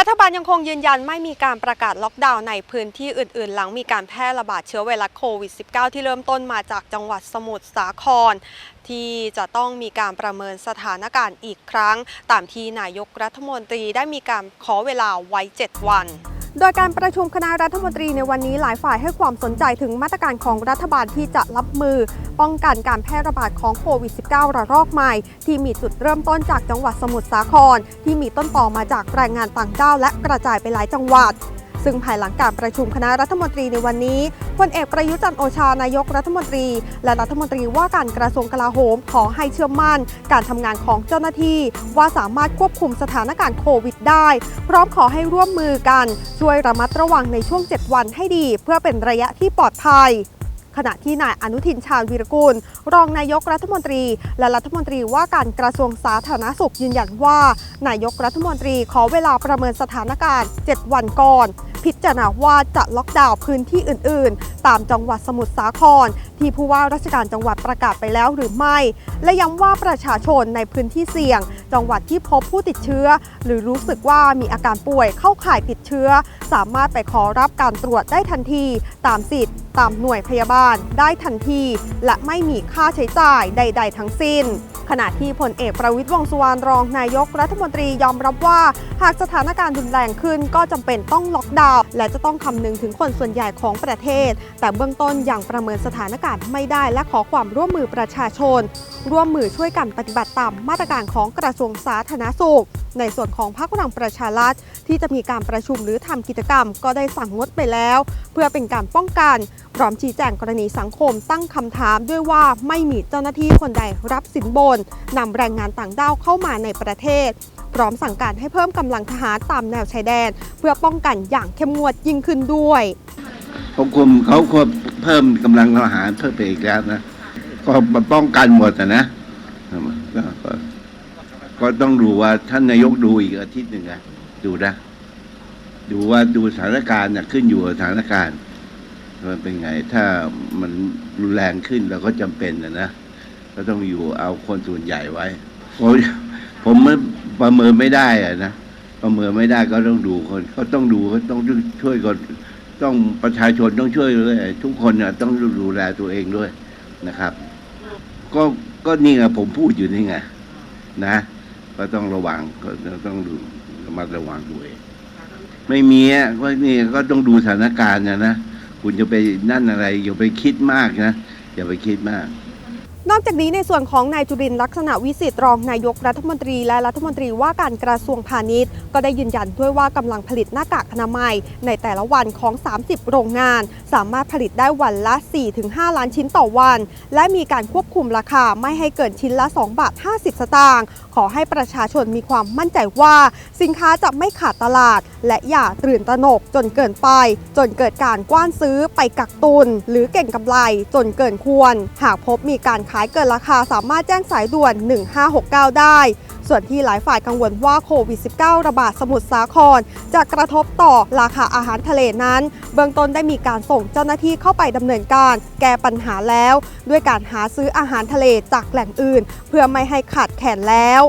รัฐบาลยังคงยืนยันไม่มีการประกาศล็อกดาวน์ในพื้นที่อื่น ๆ หลังมีการแพร่ระบาดเชื้อไวรัสโควิด -19 ที่เริ่มต้นมาจากจังหวัดสมุทรสาคร ที่จะต้องมีการประเมินสถานการณ์อีกครั้ง ตามที่นายกรัฐมนตรีได้มีการขอเวลาไว้ 7 วัน โดยการประชุมคณะรัฐมนตรีในวันนี้หลายฝ่ายให้ความสนใจถึงมาตรการของรัฐบาลที่จะรับมือ ป้องกันการแพร่ระบาดของโควิด -19 ระลอกใหม่ ที่มีจุดเริ่มต้นจากจังหวัดสมุทรสาคร ที่มีต้นต่อมาจากแรงงานต่างด้าวและกระจายไปหลายจังหวัด ซึ่งภายหลังการประชุมคณะรัฐมนตรีในวันนี้พลเอกประยุจันโอชานายกรัฐมนตรี และรัฐมนตรีว่าการกระทรวงกลาโหมขอให้เชื่อมั่น การทำงานของเจ้าหน้าที่ ว่าสามารถควบคุมสถานการณ์โควิดได้ พร้อมขอให้ร่วมมือกัน ช่วยระมัดระวังในช่วง 7 วันให้ดี เพื่อเป็นระยะที่ปลอดภัยขณะที่นายอนุทินชาญวีรกูล รองนายกรัฐมนตรี และรัฐมนตรีว่าการกระทรวงสาธารณสุขยืนยันว่า นายกรัฐมนตรีขอเวลาประเมินสถานการณ์ 7 วันก่อน พิจารณาว่าจะล็อกดาวน์พื้นที่อื่น ๆ ตามจังหวัดสมุทรสาคร ที่ผู้ว่าราชการจังหวัดประกาศไปแล้วหรือไม่ และย้ำว่าประชาชนในพื้นที่เสี่ยง จังหวัดที่พบผู้ติดเชื้อ หรือรู้สึกว่ามีอาการป่วยเข้าข่ายติดเชื้อ สามารถไปขอรับการตรวจได้ทันที ตามสิทธิ์ ตามหน่วยพยาบาลได้ทันที และไม่มีค่าใช้จ่ายใด ๆ ทั้งสิ้น ขณะที่พลเอกประวิทย์วงสุวรรณรองนายกรัฐมนตรียอมรับว่า หากสถานการณ์รุนแรงขึ้นก็จำเป็นต้องล็อกดาวน์และจะต้องคำนึงถึงคนส่วนใหญ่ของประเทศ แต่เบื้องต้นยังประเมินสถานการณ์ไม่ได้และขอความร่วมมือประชาชน ร่วมมือช่วยกันปฏิบัติตามมาตรการของกระทรวงสาธารณสุข ในส่วนของพรรคพลังประชารัฐที่จะมีการประชุมหรือทำกิจกรรม ก็ได้สั่งงดไปแล้ว เพื่อเป็นการป้องกันพร้อมชี้แจงกรณีสังคมตั้งคำถามด้วยว่าไม่มีเจ้าหน้าที่คนใดรับสินบนนำแรงงานต่างด้าวเข้ามาในประเทศ พร้อมสั่งการให้เพิ่มกำลังทหารตามแนวชายแดน เพื่อป้องกันอย่างเข้มงวดยิ่งขึ้นด้วยเขาคุมเขาควบเพิ่มกำลังทหารเพิ่มไปอีกแล้วนะ ก็มาป้องกันหมดอะนะก็ก็ต้องดูว่าท่านนายกดูอีกอาทิตย์หนึ่งอะดูนะ ดูว่าดูสถานการณ์น่ะขึ้นอยู่กับสถานการณ์มันเป็นไง ถ้ามันรุนแรงขึ้นเราก็จำเป็นนะนะก็ต้องอยู่เอาคนส่วนใหญ่ไว้ผมผมไม่ประเมินไม่ได้อะนะประเมินไม่ได้ก็ต้องดูคนก็ต้องดูก็ต้องช่วยคนต้องประชาชนต้องช่วยด้วยทุกคนเนี่ยต้องดูแลตัวเองด้วยนะครับ ก็ก็นี่ไงผมพูดอยู่นี่ไงนะ ก็ต้องระวังก็ต้องดูระมัดระวังด้วยไม่มีอะก็นี่ก็ต้องดูสถานการณ์นะนะคุณจะไปนั่นอะไรอย่าไปคิดมากนะอย่าไปคิดมาก นอกจากนี้ในส่วนของนายจุรินลักษณะวิสิทธิ์รองนายกรัฐมนตรีและรัฐมนตรีว่าการกระทรวงพาณิชย์ ก็ได้ยืนยันด้วยว่ากำลังผลิตหน้ากากอนามัย ในแต่ละวันของ 30 โรงงาน สามารถผลิตได้วันละ 4-5 ล้านชิ้นต่อวัน และมีการควบคุมราคาไม่ให้เกินชิ้นละ 2 บาท 50 สตางค์ขอให้ประชาชนมีความมั่นใจว่า สินค้าจะไม่ขาดตลาด และอย่าตื่นตระหนกจนเกินไป จนเกิดการกว้านซื้อไปกักตุน หรือเก่งกำไรจนเกินควร หากพบมีการขายายเกินราคาสามารถแจ้งสายด่วน 1569 ได้ ส่วนที่หลายฝ่ายกังวลว่าโควิด -19 ระบาดสมุทรสาคร จะกระทบต่อราคาอาหารทะเลนั้น เบื้องต้นได้มีการส่งเจ้าหน้าที่เข้าไปดำเนินการ แก้ปัญหาแล้ว ด้วยการหาซื้ออาหารทะเลจากแหล่งอื่น เพื่อไม่ให้ขาดแคลนแล้ว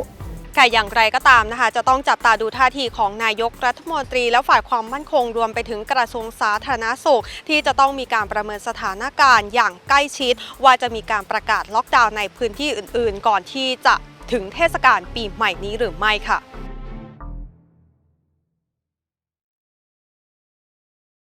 ค่อย่างไรก็ตามนะคะ จะต้องจับตาดูท่าทีของนายกรัฐมนตรี และฝ่ายความมั่นคงรวมไปถึงกระทรวงสาธารณสุข ที่จะต้องมีการประเมินสถานการณ์อย่างใกล้ชิด ว่าจะมีการประกาศล็อกดาวน์ในพื้นที่อื่น ๆ ก่อนที่จะถึงเทศกาลปีใหม่นี้หรือไม่ค่ะ